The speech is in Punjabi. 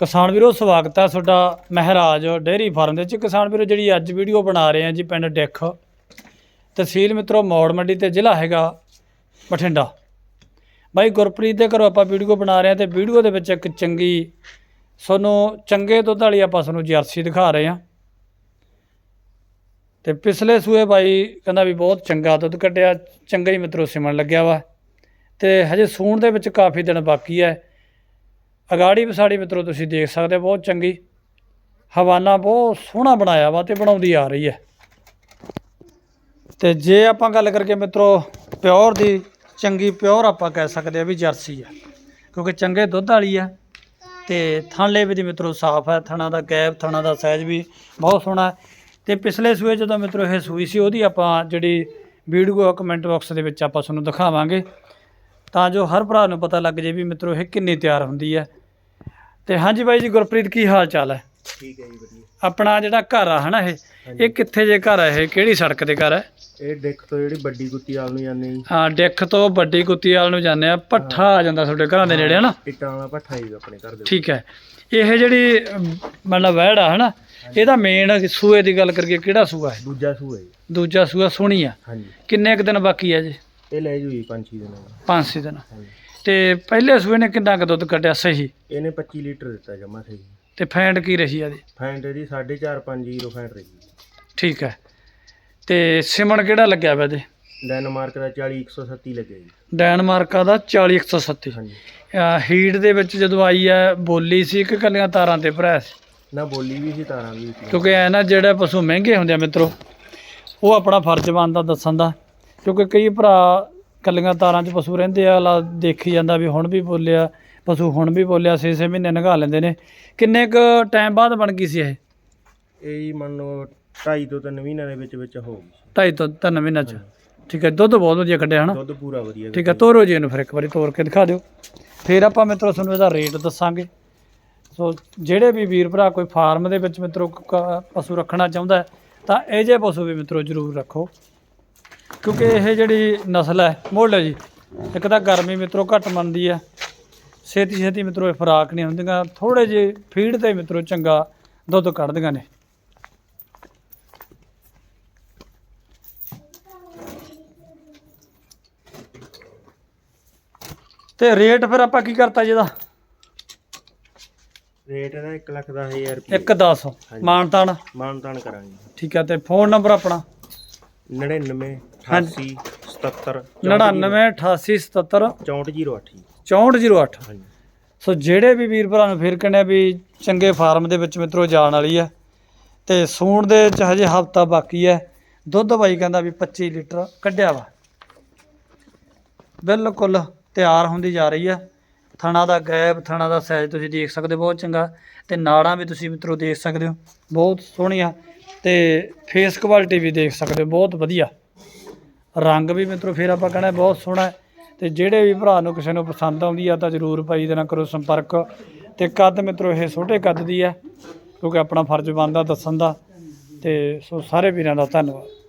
ਕਿਸਾਨ ਵੀਰੋ, ਸਵਾਗਤ ਹੈ ਤੁਹਾਡਾ ਮਹਿਰਾਜ ਡੇਅਰੀ ਫਾਰਮ ਦੇ ਵਿੱਚ। ਕਿਸਾਨ ਵੀਰੋ, ਜਿਹੜੀ ਅੱਜ ਵੀਡੀਓ ਬਣਾ ਰਹੇ ਆ ਜੀ ਪਿੰਡ ਡਿੱਖ, ਤਹਿਸੀਲ ਮਿੱਤਰੋ ਮੌੜ ਮੰਡੀ ਤੇ ਜ਼ਿਲ੍ਹਾ ਹੈਗਾ ਬਠਿੰਡਾ। ਬਾਈ ਗੁਰਪ੍ਰੀਤ ਦੇ ਘਰੋਂ ਆਪਾਂ ਵੀਡੀਓ ਬਣਾ ਰਹੇ ਆ ਤੇ ਵੀਡੀਓ ਦੇ ਵਿੱਚ ਇੱਕ ਚੰਗੀ, ਤੁਹਾਨੂੰ ਚੰਗੇ ਦੁੱਧ ਵਾਲੀ ਆਪਾਂ ਤੁਹਾਨੂੰ ਜਰਸੀ ਦਿਖਾ ਰਹੇ ਆ ਤੇ ਪਿਛਲੇ ਸੂਏ ਬਾਈ ਕਹਿੰਦਾ ਵੀ ਬਹੁਤ ਚੰਗਾ ਦੁੱਧ ਕੱਢਿਆ, ਚੰਗਾ ਹੀ ਮਿੱਤਰੋ ਸਿਮਣ ਲੱਗਿਆ ਵਾ। ਤੇ ਹਜੇ ਸੂਣ ਦੇ ਵਿੱਚ ਕਾਫੀ ਦਿਨ ਬਾਕੀ ਹੈ। ਅਗਾੜੀ ਵਿਸਾੜੀ ਮਿੱਤਰੋ ਤੁਸੀਂ ਦੇਖ ਸਕਦੇ ਹੋ, ਬਹੁਤ ਚੰਗੀ। ਹਵਾਨਾ ਬਹੁਤ ਸੋਹਣਾ ਬਣਾਇਆ ਵਾ ਤੇ ਬਣਾਉਂਦੀ ਆ ਰਹੀ ਹੈ। ਤੇ ਜੇ ਆਪਾਂ ਗੱਲ ਕਰਕੇ ਮਿੱਤਰੋ ਪਿਓਰ ਦੀ ਚੰਗੀ ਪਿਓਰ ਆਪਾਂ ਕਹਿ ਸਕਦੇ ਆ ਵੀ ਜਰਸੀ ਆ ਕਿਉਂਕਿ ਚੰਗੇ ਦੁੱਧ ਵਾਲੀ ਆ ਤੇ ਥਣਲੇ ਵੀ ਦੀ ਮਿੱਤਰੋ ਸਾਫ਼ ਹੈ ਥਣਾ ਦਾ ਗੈਪ ਥਣਾ ਦਾ ਸਾਈਜ਼ ਵੀ ਬਹੁਤ ਸੋਹਣਾ ਹੈ। ਤੇ ਪਿਛਲੇ ਸੂਏ ਜਦੋਂ ਮਿੱਤਰੋ ਇਹ ਸੂਈ ਸੀ ਉਹਦੀ ਆਪਾਂ ਜਿਹੜੀ ਵੀਡੀਓ ਕਮੈਂਟ ਬਾਕਸ ਦੇ ਵਿੱਚ ਆਪਾਂ ਤੁਹਾਨੂੰ ਦਿਖਾਵਾਂਗੇ। ਤਾਂ ਜੋ ਹਰ ਭਰਾ ਨੂੰ ਪਤਾ ਲੱਗ ਜੇ ਵੀ ਮਿੱਤਰੋ ਇਹ ਕਿੰਨੀ ਤਿਆਰ ਹੁੰਦੀ ਹੈ। ਤੇ ਹਾਂਜੀ ਬਾਈ ਜੀ ਗੁਰਪ੍ਰੀਤ ਕੀ ਹਾਲ ਚਾਲ ਹੈ? ਠੀਕ ਹੈ ਜੀ ਵਧੀਆ। ਆਪਣਾ ਜਿਹੜਾ ਘਰ ਆ ਹਨਾ ਇਹ? ਇਹ ਕਿੱਥੇ ਜੇ ਘਰ ਹੈ ਇਹ? ਕਿਹੜੀ ਸੜਕ ਤੇ ਘਰ ਹੈ? ਇਹ ਡਿੱਕ ਤੋਂ ਜਿਹੜੀ ਵੱਡੀ ਗੁੱਤੀ ਵਾਲ ਨੂੰ ਜਾਂਦੇ ਜੀ। ਹਾਂ ਡਿੱਖ ਤੋਂ ਵੱਡੀ ਕੁੱਤੀ ਵਾਲ ਨੂੰ ਜਾਂਦੇ ਆ। ਪੱਠਾ ਆ ਜਾਂਦਾ ਤੁਹਾਡੇ ਘਰਾਂ ਦੇ ਨੇੜੇ ਹਨਾ? ਇੱਟਾਂ ਵਾਲਾ ਭੱਠਾ ਜੀ ਆਪਣੇ ਘਰ ਦੇ ਠੀਕ ਹੈ। ਇਹ ਜਿਹੜੀ ਮਤਲਬ ਵਹਿੜ ਆ ਹਨਾ? ਇਹਦਾ ਮੇਨ ਸੂਏ ਦੀ ਗੱਲ ਕਰੀਏ ਕਿਹੜਾ ਸੂਆ ਹੈ? ਦੂਜਾ ਸੂਆ ਜੀ। ਦੂਜਾ ਸੂਆ ਸੋਹਣੀ ਆ। ਹਾਂਜੀ। ਕਿੰਨੇ ਕੁ ਦਿਨ ਬਾਕੀ ਆ ਜੀ? ਇਹ ਲੈ ਜੂ ਜੀ ਪੰਜ ਛੇ ਦਿਨਾਂ ਦਾ। ਪੰਜ ਛੇ ਦਿਨ। ਹਾਂਜੀ। ਤੇ ਪਹਿਲੇ ਸੂਏ ਨੇ ਕਿੰਨਾ ਕੁ ਦੁੱਧ ਕੱਢਿਆ ਸਹੀ? ਇਹਨੇ 25 ਲੀਟਰ ਦਿੱਤਾ ਜਮਾ ਸਹੀ। ਤੇ ਫੈਂਟ ਕੀ ਰਹੀ ਆ ਦੀ ਫੈਂਟ ਇਹਦੀ 4.5 5 ਜੀਰੋ ਫੈਂਟ ਰਹੀ। ਠੀਕ ਹੈ। ਤੇ ਸਿਮਣ ਕਿਹੜਾ ਲੱਗਿਆ ਵਾ ਇਹਦੇ? ਡੈਨਮਾਰਕ ਦਾ 40 137 ਲੱਗਿਆ ਜੀ। ਡੈਨਮਾਰਕਾ ਦਾ 40137 ਹਾਂਜੀ। ਅਹ ਹੀਟ ਦੇ ਵਿੱਚ ਜਦੋਂ ਆਈ ਹੈ ਬੋਲੀ ਸੀ ਕਿ ਕੱਲੀਆਂ ਤਾਰਾਂ ਤੇ ਭਰਾ ਸੀ? ਨਾ ਬੋਲੀ ਵੀ ਸੀ ਤਾਰਾਂ ਵੀ ਸੀ। ਕਿਉਂਕਿ ਐ ਨਾ ਜਿਹੜੇ ਪਸ਼ੂ ਮਹਿੰਗੇ ਹੁੰਦੇ ਆ ਮਿੱਤਰੋ ਉਹ ਆਪਣਾ ਫਰਜ਼ ਬਣਦਾ ਦੱਸਣ ਦਾ। ਕਿਉਂਕਿ ਕਈ ਭਰਾ ਕੱਲੀਆਂ ਤਾਰਾਂ 'ਚ ਪਸ਼ੂ ਰਹਿੰਦੇ ਆ ਅਗਲਾ ਦੇਖੀ ਜਾਂਦਾ ਵੀ ਹੁਣ ਵੀ ਬੋਲਿਆ ਪਸ਼ੂ ਹੁਣ ਵੀ ਬੋਲਿਆ 6-6 ਮਹੀਨੇ ਨਗਾ ਲੈਂਦੇ ਨੇ। ਕਿੰਨੇ ਕੁ ਟਾਈਮ ਬਾਅਦ ਬਣ ਗਈ ਸੀ ਇਹ? ਇਹ ਮੰਨ ਲਓ 2.5 ਤੋਂ 3 ਮਹੀਨਿਆਂ ਦੇ ਵਿੱਚ ਵਿੱਚ ਹੋ ਗਈ ਢਾਈ ਤੋਂ ਤਿੰਨ ਮਹੀਨਿਆਂ 'ਚ। ਠੀਕ ਹੈ ਦੁੱਧ ਬਹੁਤ ਵਧੀਆ ਕੱਢਿਆ ਹਨਾ? ਦੁੱਧ ਪੂਰਾ ਵਧੀਆ ਠੀਕ ਹੈ ਤੋਰੋ ਜੀ ਇਹਨੂੰ ਫਿਰ ਇੱਕ ਵਾਰੀ ਤੋਰ ਕੇ ਦਿਖਾ ਦਿਓ। ਫਿਰ ਆਪਾਂ ਮਿੱਤਰੋ ਤੁਹਾਨੂੰ ਇਹਦਾ ਰੇਟ ਦੱਸਾਂਗੇ। ਸੋ ਜਿਹੜੇ ਵੀ ਵੀਰ ਭਰਾ ਕੋਈ ਫਾਰਮ ਦੇ ਵਿੱਚ ਮਿੱਤਰੋ ਕ- ਪਸ਼ੂ ਰੱਖਣਾ ਚਾਹੁੰਦਾ ਹੈ, ਤਾਂ ਇਹ ਜਿਹੇ ਪਸ਼ੂ ਵੀ ਮਿੱਤਰੋ ਜ਼ਰੂਰ ਰੱਖੋ। ਕਿਉਂਕਿ ਇਹ ਜਿਹੜੀ ਨਸਲ ਹੈ ਮੋਲ ਹੈ ਜੀ ਇੱਕ ਤਾਂ ਗਰਮੀ ਮਿੱਤਰੋ ਘੱਟ ਮੰਨਦੀ ਹੈ ਛੇਤੀ ਛੇਤੀ ਮਿੱਤਰੋ ਇਹ ਖੁਰਾਕ ਨਹੀਂ ਹੁੰਦੀਆਂ ਥੋੜੇ ਜਿਹੇ ਫੀਡ ਤੇ ਮਿੱਤਰੋ ਚੰਗਾ ਦੁੱਧ ਕੱਢਦੀਆਂ ਨੇ। ਤੇ ਰੇਟ ਫਿਰ ਆਪਾਂ ਕੀ ਕਰਤਾ ਜਿਹਦਾ ਰੇਟ ਇਹਦਾ 1 ਲੱਖ ਦਸ ਹਜ਼ਾਰ ਰੁਪਏ 1 10 ਮਾਨਤਾਨ। ਮਾਨਤਾਨ ਕਰਾਂਗੇ। ਠੀਕ ਹੈ ਤੇ ਫੋਨ ਨੰਬਰ ਆਪਣਾ? 99 ਹਾਂਜੀ। 88 77 99 88 77 6408 6408 ਹਾਂਜੀ। ਸੋ ਜਿਹੜੇ ਵੀ ਵੀਰ ਭਰਾ ਨੂੰ ਫਿਰ ਕਹਿੰਦੇ ਵੀ ਚੰਗੇ ਫਾਰਮ ਦੇ ਵਿੱਚ ਮਿੱਤਰੋ ਜਾਣ ਵਾਲੀ ਹੈ ਤੇ ਸੂਣ ਦੇ ਚ ਹਜੇ ਹਫਤਾ ਬਾਕੀ ਹੈ ਦੁੱਧ ਬਾਈ ਕਹਿੰਦਾ ਵੀ 25 ਲੀਟਰ ਕੱਢਿਆ ਵਾ। ਬਿਲਕੁਲ ਤਿਆਰ ਹੁੰਦੀ ਜਾ ਰਹੀ ਹੈ ਥਣਾ ਦਾ ਗੈਪ ਥਣਾ ਦਾ ਸਾਈਜ਼ ਤੁਸੀਂ ਦੇਖ ਸਕਦੇ ਬਹੁਤ ਚੰਗਾ। ਤੇ ਨਾੜਾਂ ਵੀ ਤੁਸੀਂ ਮਿੱਤਰੋ ਦੇਖ ਸਕਦੇ ਹੋ ਬਹੁਤ ਸੋਹਣੀਆਂ। ਤੇ ਫੇਸ ਕੁਆਲਿਟੀ ਵੀ ਦੇਖ ਸਕਦੇ ਹੋ ਬਹੁਤ ਵਧੀਆ। ਰੰਗ ਵੀ ਮਿੱਤਰੋ ਫਿਰ ਆਪਾਂ ਕਹਿਣਾ ਬਹੁਤ ਸੋਹਣਾ ਹੈ। ਤੇ ਜਿਹੜੇ ਵੀ ਭਰਾ ਨੂੰ ਕਿਸੇ ਨੂੰ ਪਸੰਦ ਆਉਂਦੀ ਆ ਤਾਂ ਜ਼ਰੂਰ ਭਾਈ ਦੇ ਨਾਲ ਕਰੋ ਸੰਪਰਕ। ਤੇ ਕੱਦ ਮਿੱਤਰੋ ਇਹ ਛੋਟੇ ਕੱਦ ਦੀ ਹੈ, ਕਿਉਂਕਿ ਆਪਣਾ ਫਰਜ਼ ਬਣਦਾ ਦੱਸਣ ਦਾ। ਤੇ ਸੋ ਸਾਰੇ ਵੀਰਾਂ ਦਾ ਧੰਨਵਾਦ।